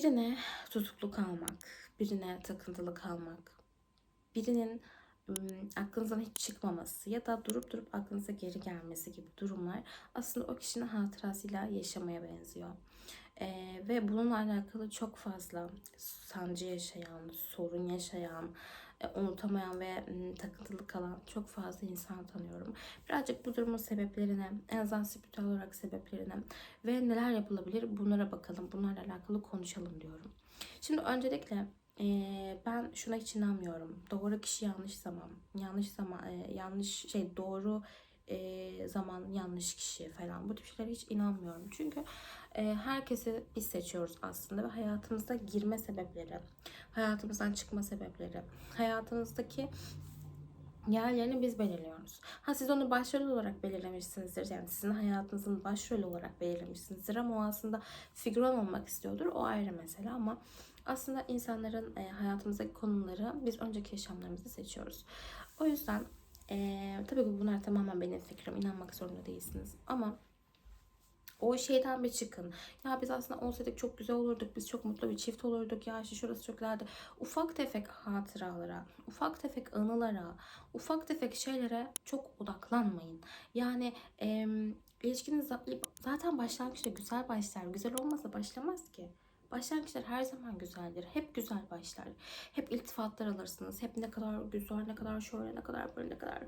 birine tutuklu kalmak, birine takıntılı kalmak, birinin aklınızdan hiç çıkmaması ya da durup durup aklınıza geri gelmesi gibi durumlar aslında o kişinin hatırasıyla yaşamaya benziyor. Ee, ve bununla alakalı çok fazla sancı yaşayan, sorun yaşayan, unutamayan ve takıntılı kalan çok fazla insan tanıyorum. Birazcık bu durumun sebeplerine, en azından spiritüel olarak sebeplerine ve neler yapılabilir bunlara bakalım. Bunlarla alakalı konuşalım diyorum. Şimdi öncelikle e, ben şuna hiç inanmıyorum. Doğru kişi yanlış zaman, yanlış zaman, e, yanlış şey doğru e, zaman yanlış kişi falan bu tip şeylere hiç inanmıyorum. Çünkü e, herkesi biz seçiyoruz aslında ve hayatımıza girme sebepleri, hayatımızdan çıkma sebepleri, hayatımızdaki yerlerini biz belirliyoruz. Ha siz onu başrol olarak belirlemişsinizdir. Yani sizin hayatınızın başrolü olarak belirlemişsinizdir ama o aslında figüran olmak istiyordur. O ayrı mesele ama aslında insanların hayatımızdaki konumları biz önceki yaşamlarımızda seçiyoruz. O yüzden e, tabii ki bunlar tamamen benim fikrim. İnanmak zorunda değilsiniz. Ama o şeyden bir çıkın. Ya biz aslında olsaydık çok güzel olurduk. Biz çok mutlu bir çift olurduk. Ya işte şurası çok güzeldi. Ufak tefek hatıralara, ufak tefek anılara, ufak tefek şeylere çok odaklanmayın. Yani e, ilişkiniz za- zaten başlangıçta güzel başlar. Güzel olmasa başlamaz ki. Başlangıçlar her zaman güzeldir. Hep güzel başlar. Hep iltifatlar alırsınız. Hep ne kadar güzel, ne kadar şöyle, ne kadar böyle, ne kadar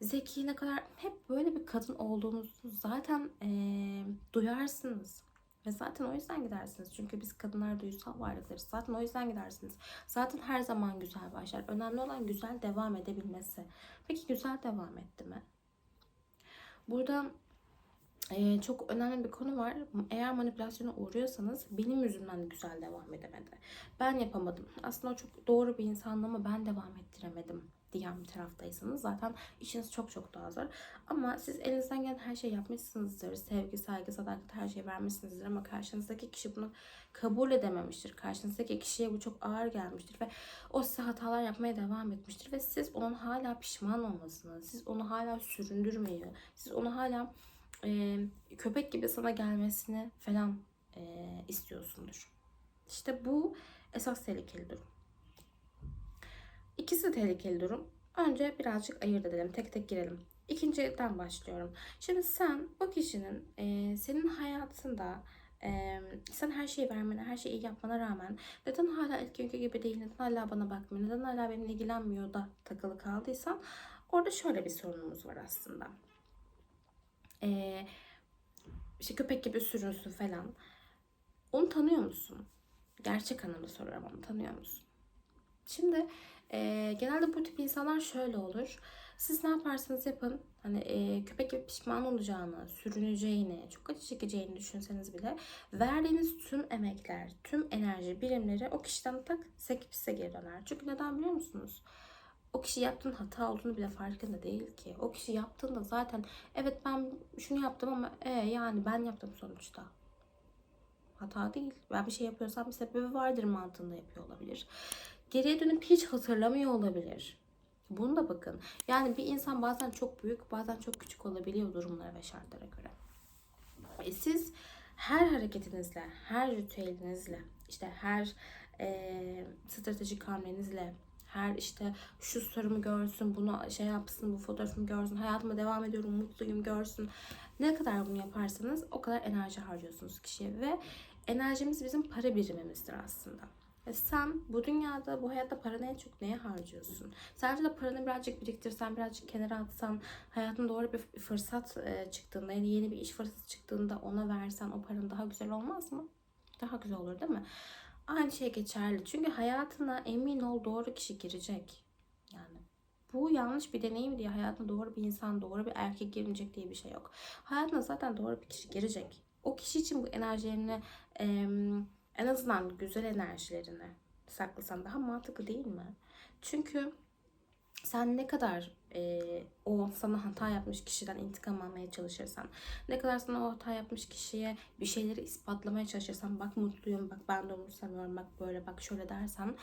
zeki, ne kadar hep böyle bir kadın olduğunuzu zaten eee, duyarsınız. Ve zaten o yüzden gidersiniz. Çünkü biz kadınlar duysal varlıklarız. Zaten o yüzden gidersiniz. Zaten her zaman güzel başlar. Önemli olan güzel devam edebilmesi. Peki güzel devam etti mi? Burada ee, çok önemli bir konu var. Eğer manipülasyona uğruyorsanız benim yüzümden güzel devam edemedi. Ben yapamadım. Aslında çok doğru bir insandı ama ben devam ettiremedim diyen bir taraftaysanız zaten işiniz çok çok daha zor. Ama siz elinizden gelen her şeyi yapmışsınızdır. Sevgi, saygı, sadakat her şeyi vermişsinizdir ama karşınızdaki kişi bunu kabul edememiştir. Karşınızdaki kişiye bu çok ağır gelmiştir ve o size hatalar yapmaya devam etmiştir ve siz onun hala pişman olmasını, siz onu hala süründürmeyi, siz onu hala e, köpek gibi sana gelmesini falan e, istiyorsundur. İşte bu esas tehlikeli durum. İkisi de tehlikeli durum. Önce birazcık ayırt edelim. Tek tek girelim. İkinciden başlıyorum. Şimdi sen o kişinin e, senin hayatında e, sen her şeyi vermene, her şeyi iyi yapmana rağmen neden hala ilk günkü gibi değil, neden hala bana bakmıyor, neden hala benimle ilgilenmiyor da takılı kaldıysan orada şöyle bir sorunumuz var aslında. E, işte köpek gibi sürünsün falan. Onu tanıyor musun? Gerçek anlamda soruyorum onu tanıyor musun? Şimdi e, genelde bu tip insanlar şöyle olur. Siz ne yaparsanız yapın hani e, köpek gibi pişman olacağını, sürüneceğini, çok acı çekeceğini düşünseniz bile verdiğiniz tüm emekler, tüm enerji birimleri o kişiden tak sekip size geri döner. Çünkü neden biliyor musunuz? O kişi yaptığın hata olduğunu bile farkında değil ki. O kişi yaptığında zaten evet ben şunu yaptım ama e, yani ben yaptım sonuçta. Hata değil. Ben bir şey yapıyorsam bir sebebi vardır mantığında yapıyor olabilir. Geriye dönüp hiç hatırlamıyor olabilir. Bunu da bakın. Yani bir insan bazen çok büyük, bazen çok küçük olabiliyor durumlara ve şartlara göre. E siz her hareketinizle, her ritüelinizle, işte her e, stratejik hamlenizle, her işte şu sorumu görsün, bunu şey yapsın, bu fotoğrafımı görsün, hayatıma devam ediyorum, mutluyum görsün. Ne kadar bunu yaparsanız o kadar enerji harcıyorsunuz kişiye ve enerjimiz bizim para birimimizdir aslında. E sen bu dünyada, bu hayatta paranı en çok neye harcıyorsun? Sence de paranı birazcık biriktirsen, birazcık kenara atsan, hayatın doğru bir fırsat e, çıktığında, yani yeni bir iş fırsatı çıktığında ona versen o paranın daha güzel olmaz mı? Daha güzel olur değil mi? Aynı şey geçerli. Çünkü hayatına emin ol doğru kişi girecek. Yani bu yanlış bir deneyim diye hayatına doğru bir insan, doğru bir erkek girmeyecek diye bir şey yok. Hayatına zaten doğru bir kişi girecek. O kişi için bu enerjilerini en azından güzel enerjilerini saklasan daha mantıklı değil mi? Çünkü sen ne kadar e, o sana hata yapmış kişiden intikam almaya çalışırsan, ne kadar sana o hata yapmış kişiye bir şeyleri ispatlamaya çalışırsan, bak mutluyum, bak ben de umursamıyorum, bak böyle, bak şöyle dersen,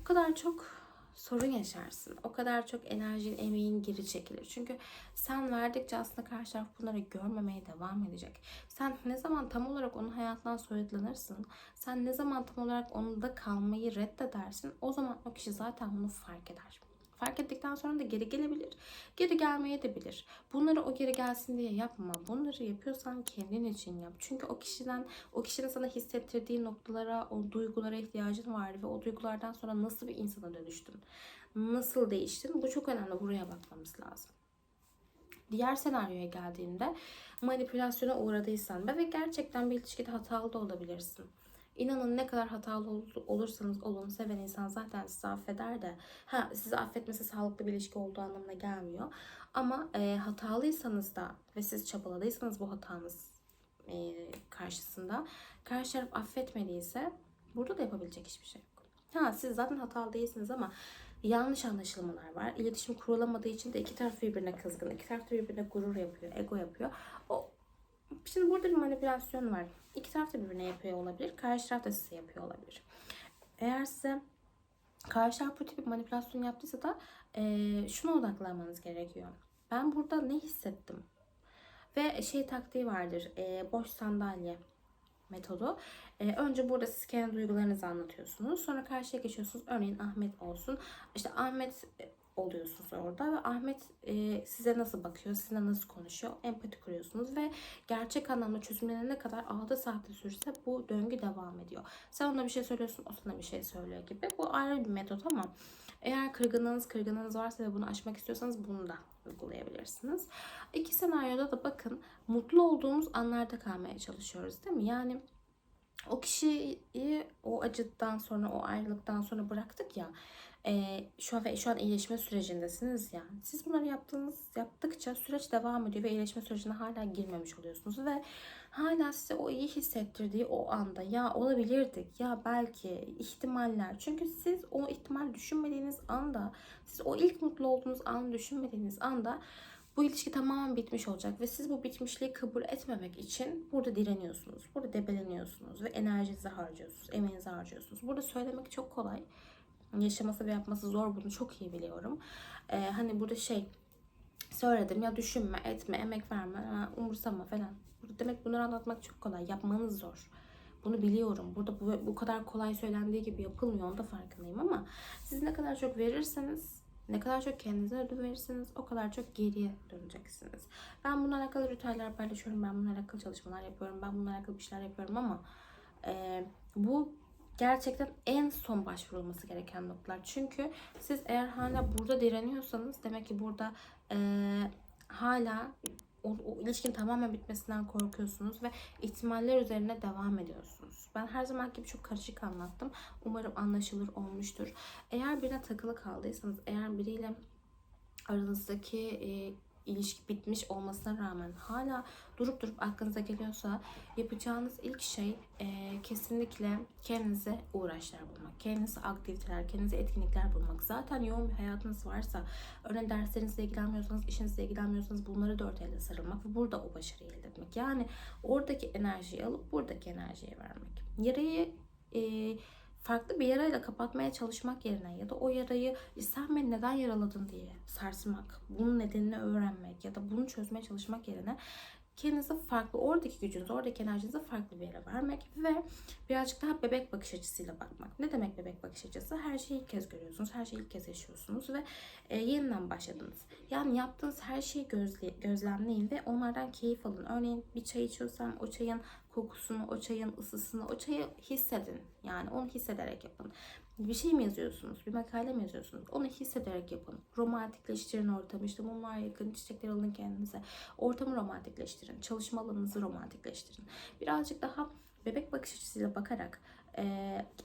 o kadar çok sorun yaşarsın. O kadar çok enerjin, emeğin geri çekilir. Çünkü sen verdikçe aslında karşı taraf bunları görmemeye devam edecek. Sen ne zaman tam olarak onun hayatından soyutlanırsın, sen ne zaman tam olarak onda kalmayı reddedersin, o zaman o kişi zaten bunu fark eder. Fark ettikten sonra da geri gelebilir. Geri gelmeye de bilir. Bunları o geri gelsin diye yapma. Bunları yapıyorsan kendin için yap. Çünkü o kişiden, o kişinin sana hissettirdiği noktalara, o duygulara ihtiyacın var ve o duygulardan sonra nasıl bir insana dönüştün? Nasıl değiştin? Bu çok önemli. Buraya bakmamız lazım. Diğer senaryoya geldiğinde manipülasyona uğradıysan ve gerçekten bir ilişkide hatalı da olabilirsin. İnanın ne kadar hatalı ol- olursanız olun seven insan zaten sizi affeder de ha sizi affetmesi sağlıklı bir ilişki olduğu anlamına gelmiyor. Ama e, hatalıysanız da ve siz çabaladıysanız bu hatanız e, karşısında karşı taraf affetmediyse burada da yapabilecek hiçbir şey yok. Ha siz zaten hatalı değilsiniz ama yanlış anlaşılmalar var. İletişim kurulamadığı için de iki taraf birbirine kızgın, iki taraf birbirine gurur yapıyor, ego yapıyor. O Şimdi burada bir manipülasyon var. İki taraf da birbirine yapıyor olabilir. Karşı taraf da size yapıyor olabilir. Eğer size karşı taraf bu tip bir manipülasyon yaptıysa da eee şuna odaklanmanız gerekiyor. Ben burada ne hissettim? Ve şey taktiği vardır. eee, boş sandalye metodu. Eee, önce burada siz kendi duygularınızı anlatıyorsunuz. Sonra karşıya geçiyorsunuz. Örneğin Ahmet olsun. İşte Ahmet e, oluyorsunuz orada ve Ahmet e, size nasıl bakıyor, sizinle nasıl konuşuyor, empati kuruyorsunuz ve gerçek anlamda çözümlenene kadar 6 saatte sürse bu döngü devam ediyor. Sen ona bir şey söylüyorsun, o sana bir şey söylüyor gibi. Bu ayrı bir metot ama eğer kırgınlığınız, kırgınlığınız varsa ve bunu aşmak istiyorsanız bunu da uygulayabilirsiniz. İki senaryoda da bakın mutlu olduğumuz anlarda kalmaya çalışıyoruz değil mi? Yani o kişiyi o acıdan sonra, o ayrılıktan sonra bıraktık ya. E, şu an şu an iyileşme sürecindesiniz ya. Siz bunları yaptığınız yaptıkça süreç devam ediyor ve iyileşme sürecine hala girmemiş oluyorsunuz ve hala size o iyi hissettirdiği o anda ya olabilirdik ya belki ihtimaller. Çünkü siz o ihtimal düşünmediğiniz anda, siz o ilk mutlu olduğunuz anı düşünmediğiniz anda bu ilişki tamamen bitmiş olacak ve siz bu bitmişliği kabul etmemek için burada direniyorsunuz. Burada debeleniyorsunuz ve enerjinizi harcıyorsunuz, emeğinizi harcıyorsunuz. Burada söylemek çok kolay. Yaşaması ve yapması zor bunu çok iyi biliyorum. Ee, hani burada şey söyledim ya düşünme, etme, emek verme, umursama falan. Demek bunları anlatmak çok kolay. Yapmanız zor. Bunu biliyorum. Burada bu, bu kadar kolay söylendiği gibi yapılmıyor. Onun da farkındayım ama siz ne kadar çok verirseniz ne kadar çok kendinize ödün verirseniz o kadar çok geriye döneceksiniz. Ben bununla alakalı ritüeller paylaşıyorum. Ben bununla alakalı çalışmalar yapıyorum. Ben bununla alakalı bir şeyler yapıyorum ama e, bu gerçekten en son başvurulması gereken noktalar. Çünkü siz eğer hala burada direniyorsanız demek ki burada e, hala o, o ilişkinin tamamen bitmesinden korkuyorsunuz ve ihtimaller üzerine devam ediyorsunuz. Ben her zaman gibi çok karışık anlattım. Umarım anlaşılır olmuştur. Eğer birine takılı kaldıysanız, eğer biriyle aranızdaki e, ilişki bitmiş olmasına rağmen hala durup durup aklınıza geliyorsa yapacağınız ilk şey e, kesinlikle kendinize uğraşlar bulmak. Kendinize aktiviteler, kendinize etkinlikler bulmak. Zaten yoğun bir hayatınız varsa, örneğin derslerinizle ilgilenmiyorsanız, işinizle ilgilenmiyorsanız bunları dört elle sarılmak ve burada o başarıyı elde etmek. Yani oradaki enerjiyi alıp buradaki enerjiyi vermek. Yarayı e, farklı bir yarayla kapatmaya çalışmak yerine ya da o yarayı "E, sen beni neden yaraladın diye sarsmak, bunun nedenini öğrenmek ya da bunu çözmeye çalışmak yerine kendinize farklı, oradaki gücünüzü, oradaki enerjinizi farklı bir yere vermek ve birazcık daha bebek bakış açısıyla bakmak. Ne demek bebek bakış açısı? Her şeyi ilk kez görüyorsunuz, her şeyi ilk kez yaşıyorsunuz ve e, yeniden başladınız. Yani yaptığınız her şeyi gözle, gözlemleyin ve onlardan keyif alın. Örneğin bir çay içiyorsam o çayın kokusunu, o çayın ısısını, o çayı hissedin. Yani onu hissederek yapın. Bir şey mi yazıyorsunuz? Bir makale mi yazıyorsunuz? Onu hissederek yapın. Romantikleştirin ortamı. İşte mumlar yakın, çiçekler alın kendinize. Ortamı romantikleştirin. Çalışma alanınızı romantikleştirin. Birazcık daha bebek bakış açısıyla bakarak e,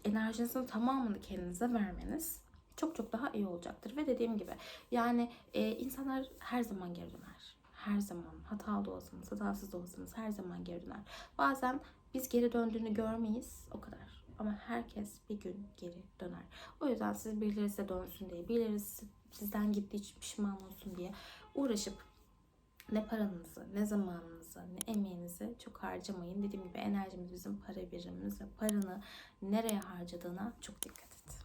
enerjinizin tamamını kendinize vermeniz çok çok daha iyi olacaktır. Ve dediğim gibi yani e, insanlar her zaman geri döner. Her zaman hatalı olsanız, hatasız olsanız her zaman geri döner. Bazen biz geri döndüğünü görmeyiz o kadar. Ama herkes bir gün geri döner. O yüzden siz birileri size dönsün diye, birileri sizden gittiği için pişman olsun diye uğraşıp ne paranızı, ne zamanınızı, ne emeğinizi çok harcamayın. Dediğim gibi enerjimiz bizim para birimimiz ve paranı nereye harcadığına çok dikkat et.